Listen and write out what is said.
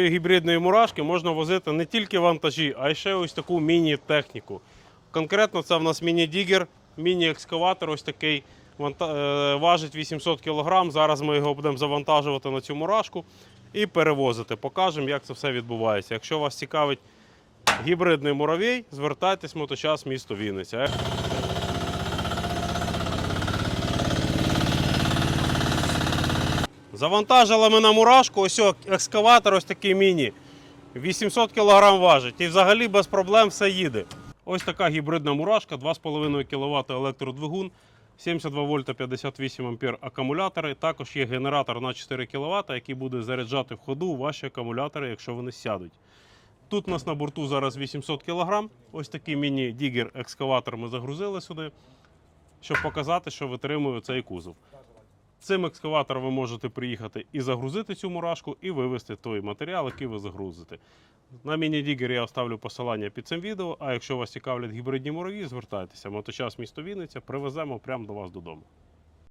даної гібридної мурашки можна возити не тільки вантажі, а й ще ось таку міні-техніку. Конкретно це в нас міні-дігер, міні-екскаватор, ось такий. Е, Важить 800 кг. Зараз ми його будемо завантажувати на цю мурашку і перевозити. Покажемо, як це все відбувається. Якщо вас цікавить гібридний муравей, звертайтесь моточас місто Вінниця. Завантажили ми на мурашку, ось екскаватор ось такий міні. 800 кг важить і взагалі без проблем все їде. Ось така гібридна мурашка, 2,5 кВт електродвигун, 72 вольта 58 ампер акумулятори. Також є генератор на 4 кВт, який буде заряджати в ходу ваші акумулятори, якщо вони сядуть. Тут у нас на борту зараз 800 кг. Ось такий міні-дігер екскаватор ми загрузили сюди, щоб показати, що витримує цей кузов. Цим екскаватором ви можете приїхати і загрузити цю мурашку, і вивезти той матеріал, який ви загрузите. На міні-дігер я оставлю посилання під цим відео. А якщо вас цікавлять гібридні мураві, звертайтеся. Моточас місто Вінниця привеземо прямо до вас додому.